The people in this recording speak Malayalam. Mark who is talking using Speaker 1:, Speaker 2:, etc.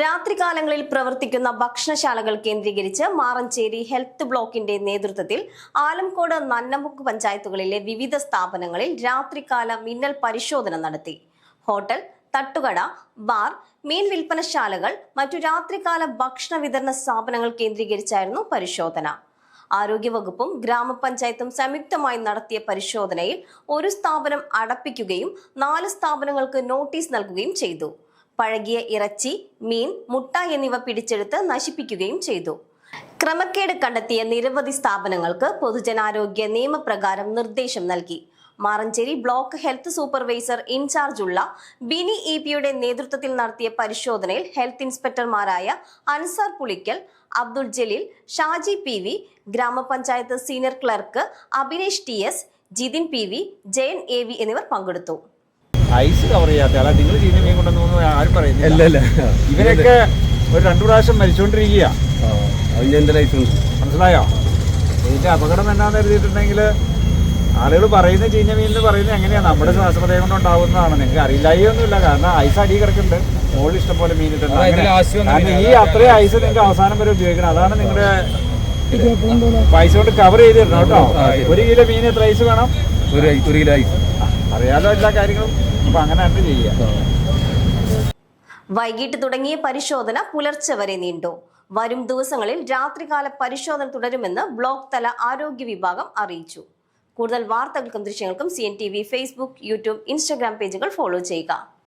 Speaker 1: രാത്രികാലങ്ങളിൽ പ്രവർത്തിക്കുന്ന ഭക്ഷണശാലകൾ കേന്ദ്രീകരിച്ച് മാറഞ്ചേരി ഹെൽത്ത് ബ്ലോക്കിന്റെ നേതൃത്വത്തിൽ ആലംകോട് നന്നമുക്ക് പഞ്ചായത്തുകളിലെ വിവിധ സ്ഥാപനങ്ങളിൽ രാത്രികാല മിന്നൽ പരിശോധന നടത്തി. ഹോട്ടൽ തട്ടുകട ബാർ മീൻ വിൽപ്പനശാലകൾ മറ്റു രാത്രികാല ഭക്ഷണ വിതരണ സ്ഥാപനങ്ങൾ കേന്ദ്രീകരിച്ചായിരുന്നു പരിശോധന. ആരോഗ്യവകുപ്പും ഗ്രാമപഞ്ചായത്തും സംയുക്തമായി നടത്തിയ പരിശോധനയിൽ ഒരു സ്ഥാപനം അടപ്പിക്കുകയും നാല് സ്ഥാപനങ്ങൾക്ക് നോട്ടീസ് നൽകുകയും ചെയ്തു. പഴകിയ ഇറച്ചി മീൻ മുട്ട എന്നിവ പിടിച്ചെടുത്ത് നശിപ്പിക്കുകയും ചെയ്തു. ക്രമക്കേട് കണ്ടെത്തിയ നിരവധി സ്ഥാപനങ്ങൾക്ക് പൊതുജനാരോഗ്യ നിയമപ്രകാരം നിർദ്ദേശം നൽകി. മാറഞ്ചേരി ബ്ലോക്ക് ഹെൽത്ത് സൂപ്പർവൈസർ ഇൻചാർജുള്ള ബിനി ഇ പിയുടെ നേതൃത്വത്തിൽ നടത്തിയ പരിശോധനയിൽ ഹെൽത്ത് ഇൻസ്പെക്ടർമാരായ അൻസാർ പുളിക്കൽ അബ്ദുൾ ജലീൽ ഷാജി പി വി ഗ്രാമപഞ്ചായത്ത് senior clerk Abhinesh T S Jithin P V Jayan A V എന്നിവർ പങ്കെടുത്തു.
Speaker 2: ഐസ് കവർ ചെയ്യാത്ത അല്ല നിങ്ങൾ ചീഞ്ഞ മീൻ കൊണ്ടുവന്നു ആരും പറയുന്നില്ല. ഇവരൊക്കെ ഒരു രണ്ടു പ്രാവശ്യം മരിച്ചുകൊണ്ടിരിക്കുക
Speaker 3: അതിന്റെ
Speaker 2: മനസ്സിലായോ? ഇതിന്റെ അപകടം എന്നാന്ന് കരുതിയിട്ടുണ്ടെങ്കിൽ ആളുകൾ പറയുന്ന ചീഞ്ഞ മീൻ എന്ന് പറയുന്നത് എങ്ങനെയാണ് നമ്മുടെ ശ്വാസപ്രദയം കൊണ്ട് ഉണ്ടാവുന്നതാണ്. നിങ്ങൾക്ക് അറിയില്ലായൊന്നുമില്ല കാരണം ഐസ് അടി കിടക്കുന്നുണ്ട്. മുകളിൽ ഇഷ്ടംപോലെ മീൻ ഇട്ടുണ്ട് കാരണം ഈ അത്രയും ഐസ് നിങ്ങൾക്ക് അവസാനം വരെ ഉപയോഗിക്കണം. അതാണ് നിങ്ങളുടെ പൈസ കൊണ്ട് കവർ ചെയ്തിരണം കേട്ടോ. ഒരു കിലോ മീൻ എത്ര ഐസ് വേണം?
Speaker 3: ഒരു കിലോ ഐസ്
Speaker 2: അറിയാലോ എല്ലാ കാര്യങ്ങളും. അപ്പൊ അങ്ങനെ തന്നെ ചെയ്യുക.
Speaker 1: വൈകിട്ട് തുടങ്ങിയ പരിശോധന പുലർച്ചെ വരെ നീണ്ടു. വരും ദിവസങ്ങളിൽ രാത്രികാല പരിശോധന തുടരുമെന്ന് ബ്ലോക്ക് തല ആരോഗ്യ വിഭാഗം അറിയിച്ചു. കൂടുതൽ വാർത്തകൾക്കും ദൃശ്യങ്ങൾക്കും C N T V Facebook YouTube Instagram പേജുകൾ ഫോളോ ചെയ്യുക.